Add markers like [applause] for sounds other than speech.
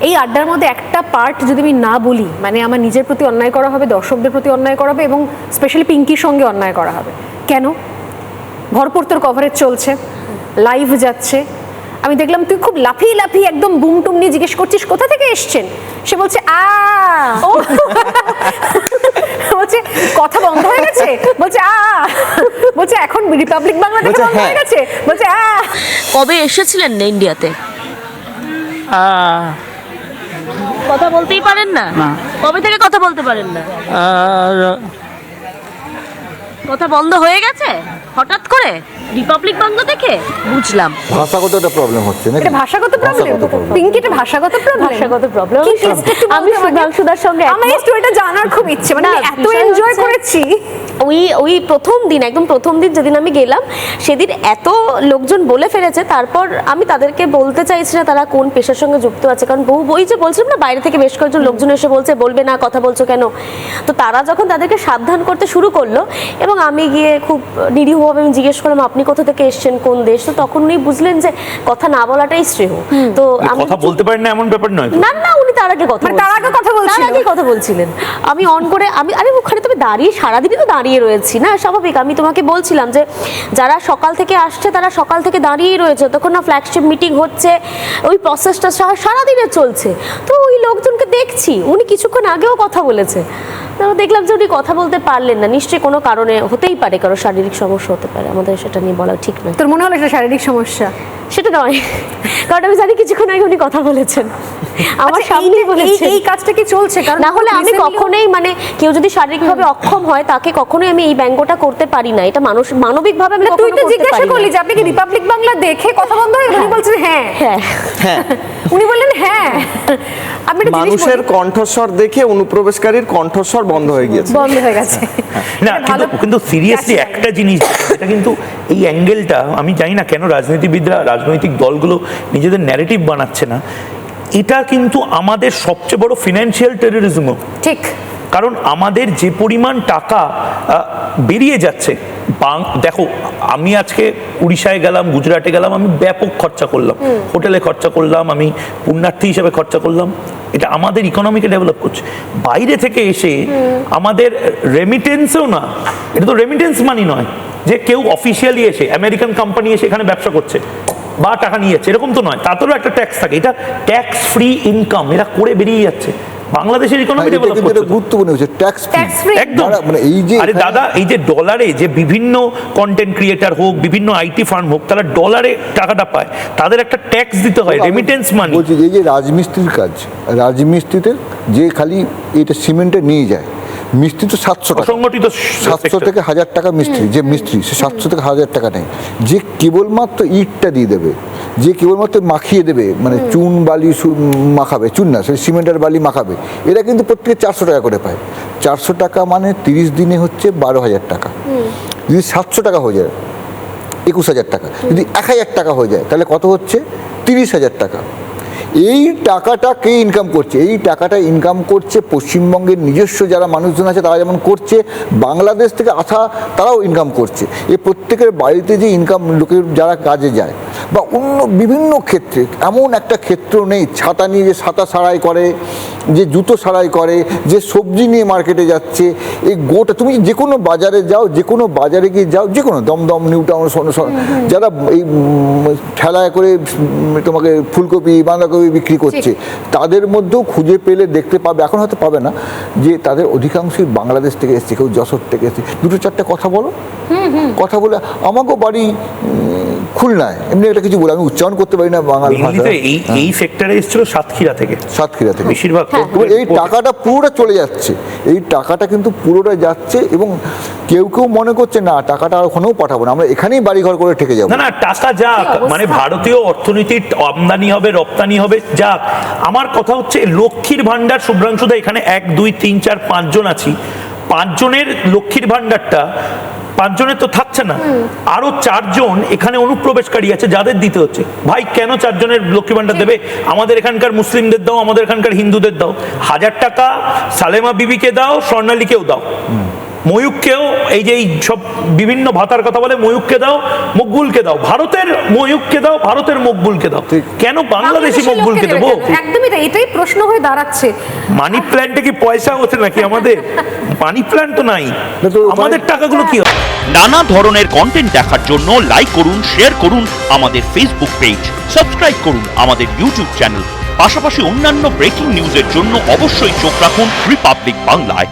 এই আড্ডার মধ্যে একটা পার্ট যদি আমি না বলি মানে আমার নিজের প্রতি অন্যায় করা হবে দর্শকদের প্রতি অন্যায় করা হবে এবং স্পেশালি পিঙ্কির সঙ্গে অন্যায় করা হবে। কেন? ভরপুর তোর কভারেজ চলছে লাইভ যাচ্ছে। আমি দেখলাম তুই খুব লাফিয়ে লাফিয়ে একদম বুম টুম নিয়ে জিজ্ঞেস করছিস কোথা থেকে এসছেন? সে বলছে আ। ও। বলছে কথা বন্ধ হয়ে গেছে? বলছে আ। বলছে এখন রিপাবলিক বাংলা থেকে বন্ধ হয়ে হ্যাঁ। গেছে? বলছে আ। কবে এসেছিলেন না ইন্ডিয়াতে আহ, কথা বলতেই পারেন না। কবে থেকে কথা বলতে পারেন না? আর কথা বন্ধ হয়ে গেছে? হঠাৎ করে? রিপাবলিক বাংলা থেকে বুঝলাম। ভাষাগত একটা প্রবলেম হচ্ছে নাকি? এটা ভাষাগত প্রবলেম পিঙ্কি এটা ভাষাগত প্রবলেম ভাষাগত বলতে আমি? সুধাংশুদার সঙ্গে আমার এই স্টোরিটা জানার খুব ইচ্ছে। মানে এত এনজয় করেছি। ওই ওই প্রথম দিন একদম প্রথম দিন যেদিন আমি গেলাম সেদিন এত লোকজন বলে ফেলেছে। তারপর আমি তাদেরকে বলতে চাইছি না তারা কোন পেশার সঙ্গে যুক্ত আছে। কারণ বহু বই যে বলছিলাম না বাইরে থেকে বেশ কয়েকজন লোকজন এসে বলছে বলবে না কথা বলছো কেন? তো তারা যখন তাদেরকে সাবধান করতে শুরু করল এবং আমি গিয়ে খুব নিরীহভাবে আমি জিজ্ঞেস করলাম আপনি কোথা থেকে এসেছেন কোন দেশ? তো তখন উনি বুঝলেন যে কথা না বলাটাই শ্রেয়। তো আমি কথা বলতে পারেন না এমন ব্যাপার নয় না না উনি তার আগে কথা মানে তার আগে কথা বলছিলেন। বলছিল? তার আগে কথা বলছিলেন। আমি অন করে আমি আরে ওখানে তুমি দাঁড়িয়ে সারাদিনই তো দাঁড়িয়ে রয়েছি না? স্বাভাবিক আমি তোমাকে বলছিলাম যে যারা সকাল থেকে আসছে তারা সকাল থেকে দাঁড়িয়েই রয়েছে। তখন না ফ্ল্যাগশিপ মিটিং হচ্ছে ওই প্রসেসটা সারাদিনে চলছে। তো ওই লোকজনকে দেখছি উনি কিছুক্ষণ আগেও কথা বলেছে। তো দেখলাম যে উনি কথা বলতে পারলেন না। নিশ্চয়ই কোনো কারণে হতেই পারে, কারও শারীরিক সমস্যা হতে পারে। আমাদের সেটা নিয়ে বলা ঠিক নয়। তোর মনে হলো একটা শারীরিক সমস্যা? সেটা নয়। কারণ আমি জানি কিছুক্ষণ আগে উনি কথা বলেছেন। আমার আচ্ছা, সামনেই এই- বলেছেন। এই- কাজটা কি চলছে? কারণ না হলে আমি কখনোই মানে কেউ যদি শারীরিকভাবে অক্ষম হয় তাকে কখনোই আমি এই ব্যঙ্গটা করতে পারি না। এটা মানুষ মানবিকভাবে আমি তুই তো জিজ্ঞাসা করলি যে আপনি কি রিপাবলিক বাংলা দেখে কথা বন্ধ হয়ে গেল? উনি বলছেন হ্যাঁ। হ্যাঁ। [laughs] উনি বললেন হ্যাঁ। আমি একটা মানুষের কণ্ঠস্বর দেখে অনুপ্রবেশকারীর কণ্ঠস্বর বন্ধ হয়ে গিয়েছে। বন্ধ হয়ে গেছে। না কিন্তু কিন্তু সিরিয়াসলি একটা জিনিস এটা কিন্তু এই অ্যাঙ্গেলটা আমি জানি না কেন রাজনীতিবিদরা রাজনৈতিক দলগুলো নিজেদের ন্যারেটিভ বানাচ্ছে না। এটা কিন্তু আমাদের সবচেয়ে বড় ফিনান্সিয়াল টেরোরিজমও ঠিক। কারণ আমাদের যে পরিমাণ টাকা বেরিয়ে যাচ্ছে দেখো আমি আজকে উড়িষ্যায় গেলাম গুজরাটে গেলাম আমি ব্যাপক খরচা করলাম। হোটেলে খরচা করলাম আমি পুণ্যার্থী হিসেবে খরচা করলাম। এটা আমাদের ইকোনমিকে ডেভেলপ করছে। বাইরে থেকে এসে আমাদের রেমিটেন্সও না। এটা তো রেমিটেন্স মানি নয়। যে কেউ অফিসিয়ালি এসে আমেরিকান কোম্পানি এসে এখানে ব্যবসা করছে বা টাকা নিয়ে যাচ্ছে এরকম তো নয় তাতেও একটা ট্যাক্স থাকে। এটা ট্যাক্স ফ্রি ইনকাম এরা করে বেরিয়ে যাচ্ছে। বাংলাদেশের ইকোনমি ডেভেলপ কিন্তু করছে। গুরুত্বপূর্ণ হচ্ছে ট্যাক্স free। একদম। মানে এই যে আরে দাদা এই যে ডলারে যে বিভিন্ন কন্টেন্ট ক্রিয়েটার হোক বিভিন্ন আইটি ফার্ম হোক তারা ডলারে টাকাটা পায়। তাদের একটা ট্যাক্স দিতে হয় রেমিটেন্স মানি বলছি এই যে রাজমিস্ত্রির কাজ রাজমিস্ত্রিতে যে খালি এটা সিমেন্টে নিয়ে যায় মিস্ত্রি তো সাতশো টাকা। অসংগঠিত সাতশো থেকে হাজার টাকা মিস্ত্রি যে মিস্ত্রি সে সাতশো থেকে হাজার টাকা নেয়। যে কেবলমাত্র ইটটা দিয়ে দেবে যে কেবলমাত্র মাখিয়ে দেবে মানে চুন বালি মাখাবে চুন না সে সিমেন্টের বালি মাখাবে এরা কিন্তু প্রত্যেকে চারশো টাকা করে পায়। চারশো টাকা মানে তিরিশ দিনে হচ্ছে বারো হাজার টাকা। যদি সাতশো টাকা হয়ে যায় একুশ হাজার টাকা যদি এক হাজার টাকা হয়ে যায় তাহলে কত হচ্ছে? তিরিশ হাজার টাকা। এই টাকাটা কে ইনকাম করছে? এই টাকাটা ইনকাম করছে পশ্চিমবঙ্গের নিজস্ব যারা মানুষজন আছে, তারা যেমন করছে, বাংলাদেশ থেকে আসা তারাও ইনকাম করছে। এ প্রত্যেকের বাড়িতে যে ইনকাম লোকের যারা কাজে যায় বা অন্য বিভিন্ন ক্ষেত্রে এমন একটা ক্ষেত্র নেই ছাতা নিয়ে যে ছাতা সারাই করে যে জুতো সারাই করে যে সবজি নিয়ে মার্কেটে যাচ্ছে এই গোটা তুমি যে কোনো বাজারে যাও যে কোনো বাজারে গিয়ে যাও যে কোনো দমদম নিউ টাউন যারা এই ঠেলায় করে তোমাকে ফুলকপি বাঁধাকপি বিক্রি করছে তাদের মধ্যেও খুঁজে পেলে দেখতে পাবে এখন হয়তো পাবে না যে তাদের অধিকাংশই বাংলাদেশ থেকে এসছে কেউ যশোর থেকে এসছে। দুটো চারটে কথা বলো। কথা বলে আমাকেও বাড়ি খুলনায় এমনি একটা কিছু বলে আমি উচ্চারণ করতে পারি না বাঙালি ভাষা এই এই সেক্টরে এসেছিল সাতক্ষীরা থেকে। সাতক্ষীরা থেকে। বেশিরভাগ এই টাকাটা পুরোটা চলে যাচ্ছে। এই টাকাটা কিন্তু পুরোটা যাচ্ছে এবং কেউ কেউ মনে করছে না টাকাটা আর ওখানেও পাঠাবো না আমরা এখানেই বাড়িঘর করে ঠেকে যাব। না না টাকা যাক। মানে ভারতীয় অর্থনীতির আমদানি হবে রপ্তানি হবে যাক। আমার কথা হচ্ছে লক্ষ্মীর ভান্ডার শুভ্রাংশুদা এখানে এক দুই তিন চার পাঁচজন আছি। পাঁচজনের লক্ষ্মীর ভান্ডারটা পাঁচজনের তো থাকছে না। আরও চারজন এখানে অনুপ্রবেশকারী আছে যাদের দিতে হচ্ছে। ভাই কেন চারজনের লক্ষ্মী ভান্ডার দেবে? আমাদের এখানকার মুসলিমদের দাও আমাদের এখানকার হিন্দুদের দাও। হাজার টাকা সালেমা বিবিকে দাও স্বর্ণালীকেও দাও। ময়ূককেও এই যে এই সব বিভিন্ন ভাতার কথা বলে ময়ূককে দাও মকবুলকে দাও। ভারতের ময়ূককে দাও ভারতের মকবুলকে দাও। কেন বাংলাদেশি মকবুলকে দেবো একদমই তাই এটাই প্রশ্ন হয়ে দাঁড়াচ্ছে। মানি প্ল্যান্টে কি পয়সা হচ্ছে নাকি আমাদের? মানি প্ল্যান্ট তো নাই। তো আমাদের টাকাগুলো কি হয় নানা ধরনের কন্টেন্ট দেখার জন্য লাইক করুন শেয়ার করুন আমাদের ফেসবুক পেজ সাবস্ক্রাইব করুন আমাদের ইউটিউব চ্যানেল পাশাপাশি অন্যান্য ব্রেকিং নিউজের জন্য অবশ্যই চোখ রাখুন রিপাবলিক বাংলায়